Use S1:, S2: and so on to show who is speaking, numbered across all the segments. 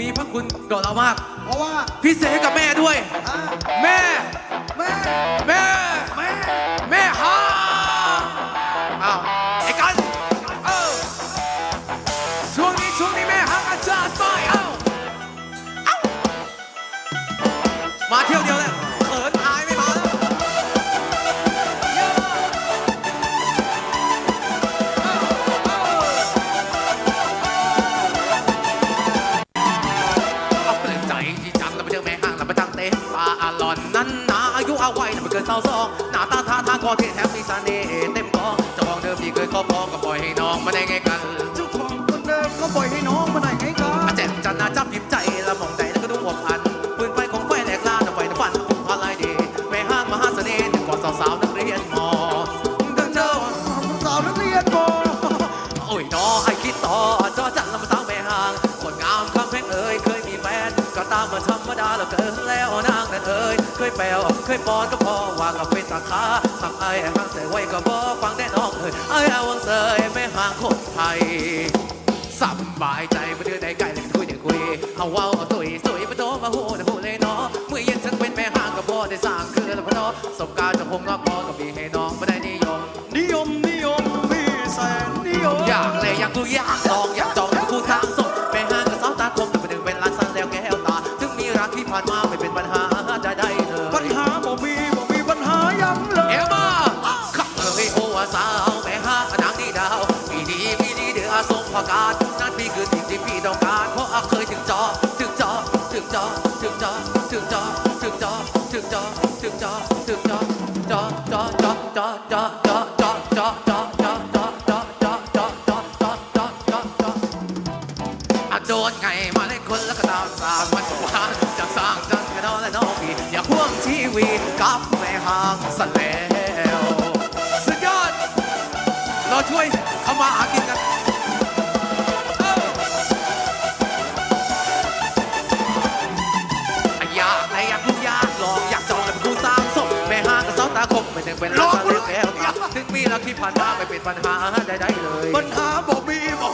S1: มีพระคุณต่อเรามาก
S2: เพราะว่า
S1: พี่เสกกับแม่ด้วย
S2: อ่า
S1: แม่
S2: แม่
S1: แม่ เอาไว้น่ะไม่เกินเศร้าซองหน้าตาท่าทางก็เท่แถมมีเสน่ห์ ก็ตามมาธรรมดาแล้วเกินแล้วนางนั่นเอ่ยเคยแปลวเคยปอนก็พอว่ากับเป็นตาขาหักไอ้ห้างแต่ไว้ก็บอฟังได้น้องเอ่ยไอ้อาวังเสยแม่ห้างคนไทยสบายใจมาเดือได้ไกลเลยคุยเดี๋ยวคุยเอาเว้าเอาตุยตุยมาโตมาหูนะหูเลยเนาะเมื่อเย็นฉันเป็นแม่ห้างกับพ่อได้สร้างคือแล้วพอเนาะสบการณ์จะคงนอกพอกับมีให้น้องไม่ได้นิยม
S2: นิยมนิยมพี่แสนนิยม
S1: อยากเลยอยากดูอยากลองอยาก ผ่านมาไม่เป็นปัญหาใดๆเลย
S2: ปัญหาบ่มีบ่มีปัญหายังเลย
S1: เอวมาขับเอ้ยโอ้ว่าสาวแม่ห้างนางดีดาวมีดีมีดีเดือสมพการนั่นพี่คือสิ่งที่พี่ต้องการเพราะอาเคยถึงจอถึงจอถึงจอถึงจอถึงจอถึงจอถึงจอถึงจอถึงจอจอจอจอจอจอจอจอจอจอจอจอ วิตกับแม่ห่างสแล้ว สุดยอด เราช่วยเขามาหากินกันอ้าอยากอะไรอยากรู้อยากลองอยากจองเป็นผู้สร้างสมแม่ห้างกับเสาตาคมไม่ถึงเป็นรักเลือกแล้วถึงมีรักที่ผ่านมาไม่เป็นปัญหาใดๆเลย
S2: ปัญหาบ่มีบ่มีปัญห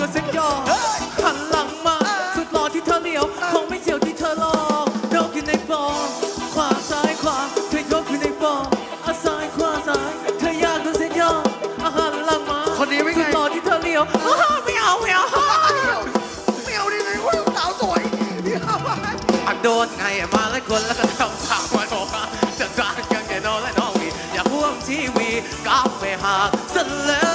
S1: ก็เซ็กยอหันหลังมา สุดหล่อที่เธอเหนียว คงไม่เสียวที่เธอหลอกโยกขึ้นได้พอขวาซ้ายขวาเธอยกขึ้นได้พออะซ้ายขวาซ้ายเธอยากก็เซ็กยออะหันหลังมา
S2: คนนี้ไม่
S1: สุดหล่อที่เธอเหนียวอ้าวไม่เอาไม่เอา
S2: ไม่เอาดิไงว่าสาวสวยเอาไป
S1: อันโดนไงมาหลายคนแล้วก็ทำสาวมาโนมาจะสร้างกันแก่นอนและน้องวีอย่าพ่วงทีวีกับไปหาสเลย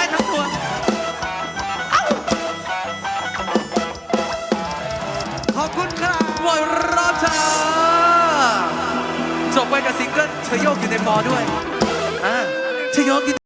S1: ได้ทั้งตัว
S2: ขอบคุณครับ
S1: วอยราชาจบไปกับซิงเกิลเชยโยกอยู่ในฟอร์ด้วยอ่าเชยโยกอยู่